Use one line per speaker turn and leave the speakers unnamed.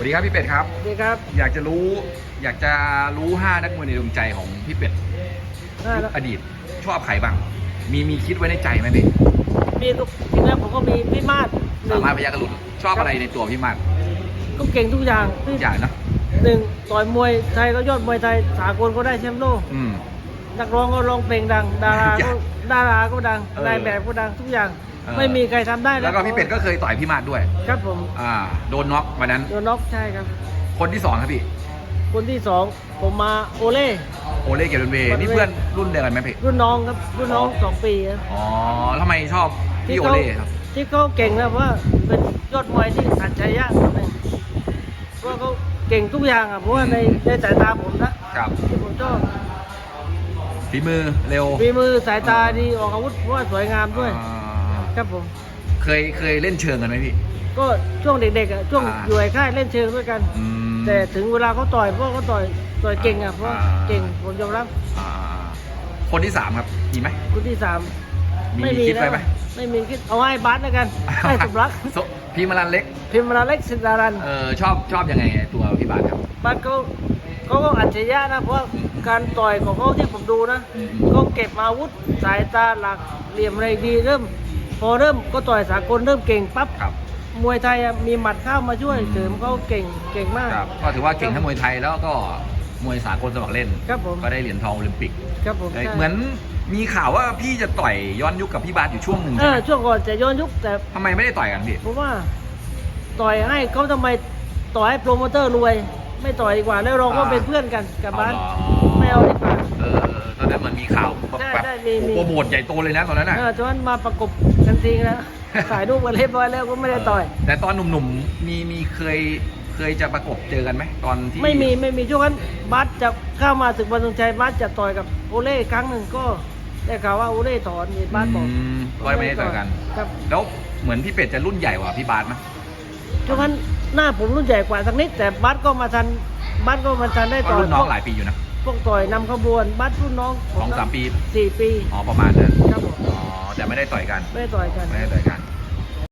วัสดีครับพี่เป็ดครับ
สวัสดีครับ
อยากจะรู้อยากจะรู้ 5 นักมวยในดวงใจของพี่เป็ด
น่า
ยุคอดีตชอบใครบ้าง มีมีคิดไว้ในใจไหมพี่
มีทุกจริงแล้วผมก็มีพี่มาดหนึ่
สางมารถพยักกรุณชอบอะไรในตัวพี่มาก
ก็เก่งทุกอย่าง
ทุ
ที่
กอย่างนะ
หนึ่งต่อยมวยไทยก็ยอดมวยไทยสากลก็ได้แชมป์โลก
อืม
นักร้องก็ร้องเพลงดัง ดารา
ทุกอย่า
ก็
ง
ดาราก็ดัง
เออ
นายแบบก็ดังทุกอย่าง
เออ
ไม่มีใครทำได้
แล้วก็พี่เป็ดก็เคยต่อยพี่มาดด้วย
ครับผม
อ่า โดนน็อกวันนั้น
โดนน็อกใช่ครับ
คนที่สองครับพี่
คนที่สองผมมาโอเล่
โอเล่เกียรติเวย์นี่เพื่อนรุ่นเดียวกันไหมพี่
รุ่นน้องครับ รุ่นน้องสองปีครับ
อ๋อทำไมชอบพี่โอเล่ครับ
ที่เขาเก่งนะเพราะว่าเป็นยอดมวยที่อัจฉริยะคนหนึ่งเพราะเขาเก่งทุกอย่างอะเพราะว่าในในสายตาผมนะครับ ที่ผมชอบ
ฝีมือเร็ว
ฝีมือสายตาดีออกอาวุธเพราะว่าสวยงามด้วย
อ่า
ครับผม
เคยเคยเล่นเชิงกันไหมพี่
ก็ช่วงเด็กๆอะช่วง
อ่า
อยู่ไอ้ค่ายเล่นเชิงด้วยกัน
อืม
แต่ถึงเวลาเขาต่อยพวกเขาต่อยต่อยเก่งอะเพราะว่า
อ่า
เก่งผมยอมรับ
อ่าคนที่สามครับมีไหม
คนที่สาม
มีคิดไว้ไหม
ไม่มีคิดเอาให้บัสแล้วกันให้สมรัก
โซพี่มารันเล็ก
พิมพ์มาเล็กสิดารัน
เออชอบชอบยังไงตัวพี่บาสครับ
บัสเขาเขาก็อัจฉริยะนะเพราะว่าการต่อยของเขาที่ผมดูนะ
อืม
เขาเก็บอาวุธสายตาหลักเหลี่ยมอะไรดีเริ่ม พอเริ่มก็ต่อยสากลเริ่มเก่งปั๊บ
ครับ
มวยไทยอะมีหมัดเข้ามาช่วยเสริมเขาเก่งเก่งมาก
ครับก็ถือว่าเก่งทั้งมวยไทยแล้วก็มวยสากลสมัครเล่น
ครับผม
ก็ได้เหรียญทองโอลิมปิก
ครับผม
เอ้ย
ใช่
เหมือนมีข่าวว่าพี่จะต่อยย้อนยุคกับพี่บาสอยู่ช่วงหนึ่ง
เอ
ใช่
อ
ไหม
ช่วงก่อนจะย้อนยุคแต่
ทำไมไม่ได้ต่อยกันพี่
ผมว่า ต่อยให้เขาทำไมต่อยให้โปรโมเตอร์รวย ไม่ต่อยดีกว่าแล้วเราก็
อ่า
เป็นเพื่อนกันกับบ้าน
อ๋อ
ไม่เอาดี
แบบ
ได้
แบบ
ได้มีมี
โปรโมทใหญ่โตเลยนะตอนนั้นน่ะ
เออจนมาประกบกันจริงแล้วถ่ายรูปกันเรียบร้อยแล้วก็ไม่ได้ต่อย
แต่ตอนหนุ่มๆ มีมีเคยเคยจะประกบเจอกันไหมตอนที่
ไม่มีไม่มีช่วงนั้นบัสจะเข้ามาศึกวันทรงชัยบัสจะต่อยกับโอเล่ครั้งหนึ่งก็ได้ข่าวว่าโอเล่ถอนนี่บัสบอก
อืมก็ไม่ได้ต่อยกัน
ครับ
แล้วเหมือนพี่เป็ดจะรุ่นใหญ่กว่าพี่บาสไหม
ช่วงนั้นหน้าผมรุ่นใหญ่กว่าสักนิด แต่บัสก็มาทันบัสก็มาทันได้
ก็
ต่อย
รุ่นน้องหลายปีอยู่นะ
พวกต่อยนำขบวน บัสรุ่นน้องผ
สองสามปี
สี่ปี
อ๋อ ประมาณนั้น
ครับผม
อ๋อ แต่ไม่ได้ต่อยกัน
ไม่ได้ต่อยกัน
ไม่ได้ต่อยกัน